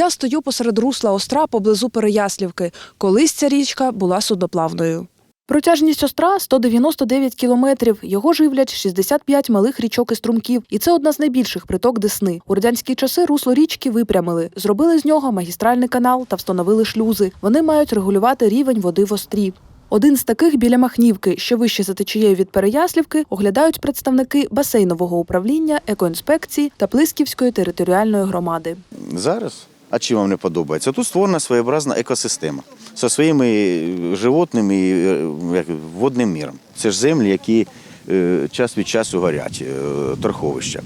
Я стою посеред русла Остра поблизу Переяслівки. Колись ця річка була судноплавною. Протяжність Остра 199 кілометрів. Його живлять 65 малих річок і струмків. І це одна з найбільших приток Десни. У радянські часи русло річки випрямили, зробили з нього магістральний канал та встановили шлюзи. Вони мають регулювати рівень води в Острі. Один з таких біля Махнівки, що вище за течією від Переяслівки, оглядають представники басейнового управління, екоінспекції та Плисківської територіальної громади. Зараз, а чим вам не подобається? Тут створена своєобразна екосистема зі своїми е, животними і е, водним міром. Це ж землі, які е, час від часу горять, торховища.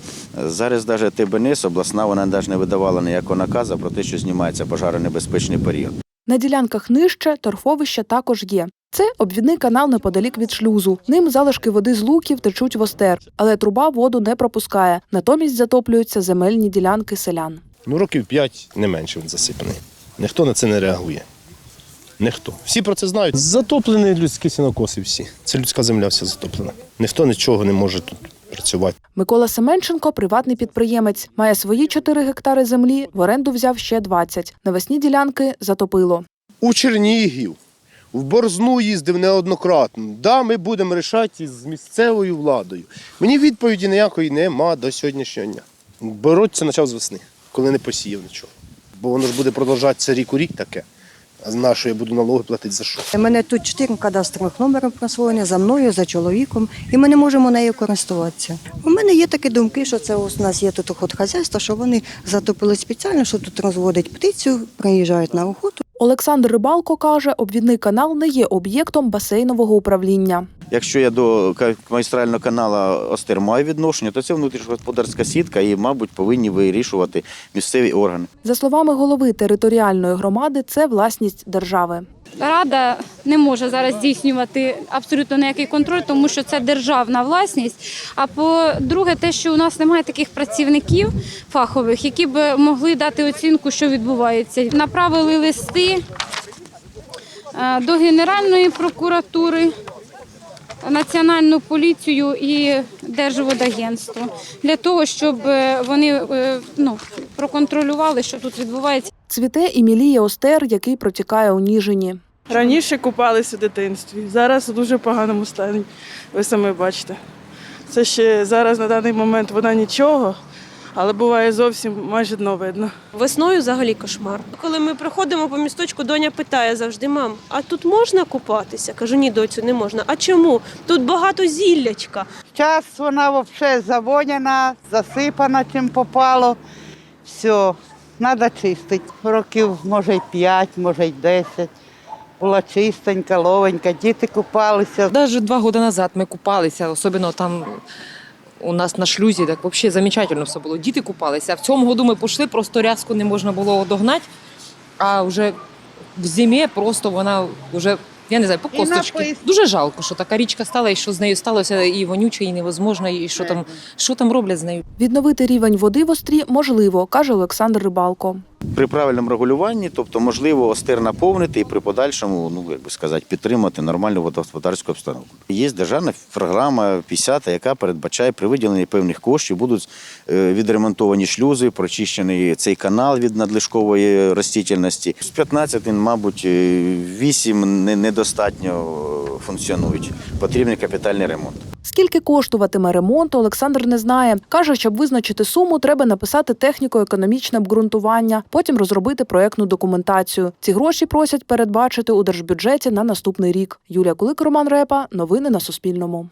Зараз навіть ТБНС обласна вона навіть не видавала ніякого наказу про те, що знімається пожаронебезпечний період. На ділянках нижче торфовища також є. Це обвідний канал неподалік від шлюзу. Ним залишки води з луків течуть в остер, але труба воду не пропускає. Натомість затоплюються земельні ділянки селян. Ну, років 5 не менше він засипаний. Ніхто на це не реагує. Ніхто. Всі про це знають. Затоплені людські сінокоси всі. Це людська земля вся затоплена. Ніхто нічого не може тут працювати. Микола Семенченко приватний підприємець. Має свої 4 гектари землі, в оренду взяв ще 20. Навесні ділянки затопило. У Чернігів, в Борзну їздив неоднократно. Да, ми будемо рішати з місцевою владою. Мені відповіді ніякої нема до сьогоднішнього дня. Боротися почав з весни, коли не посіяв нічого. Бо воно ж буде продовжатися рік у рік таке. А на що я буду налоги платити за що? У мене тут чотири кадастрових номерів присвоєні за мною, за чоловіком, і ми не можемо нею користуватися. У мене є такі думки, що це у нас є тут охотхазяйство, що вони затопили спеціально, що тут розводять птицю, приїжджають на охоту. Олександр Рибалко каже, обвідний канал не є об'єктом басейнового управління. Якщо я до магістрального каналу Остер маю відношення, то це внутрішньогосподарська сітка і, мабуть, повинні вирішувати місцеві органи. За словами голови територіальної громади, це власність держави. Рада не може зараз здійснювати абсолютно ніякий контроль, тому що це державна власність. А по-друге, те, що у нас немає таких працівників фахових, які б могли дати оцінку, що відбувається. Направили листи е, до Генеральної прокуратури. Національну поліцію і Держводагентство для того, щоб е, вони е, ну, проконтролювали, що тут відбувається. Цвіте і міліє остер, який протікає у Ніжині. Раніше купалися у дитинстві, зараз у дуже поганому стані. Ви самі бачите. Це ще зараз на даний момент вода нічого, але буває зовсім майже дно видно. Весною взагалі кошмар. Коли ми проходимо по місточку, доня питає завжди: мам, а тут можна купатися? Кажу, ні, доцю, не можна. А чому? Тут багато зіллячка. Час вона взагалі завоняна, засипана чим попало. Все, треба чистити. Років, може, й 5, може, й 10. Була чистенька, ловенька, діти купалися. Даже два года назад ми купалися, особливо там у нас на шлюзі, так взагалі замечательно все було. Діти купалися. А в цьому году ми пішли, просто рязку не можна було догнати, а вже в зимі просто вона вже. Я не знаю, по косточки. Дуже жалко, що така річка стала, і що з нею сталося, і вонюче, і невозможно, і що там, що там роблять з нею. Відновити рівень води в острі можливо, каже Олександр Рибалко. При правильному регулюванні, тобто можливо остер наповнити і при подальшому, ну як би сказати, підтримати нормальну водогосподарську обстановку. Є державна програма 50, яка передбачає при виділенні певних коштів будуть е, відремонтовані шлюзи, прочищений цей канал від надлишкової ростительності. З 15, мабуть, е, 8 не- недостатньо е, функціонують. Потрібний капітальний ремонт. Скільки коштуватиме ремонт, Олександр не знає. Каже, щоб визначити суму, треба написати техніко-економічне обґрунтування, потім розробити проектну документацію. Ці гроші просять передбачити у держбюджеті на наступний рік. Юлія Кулик, Роман Репа. Новини на Суспільному.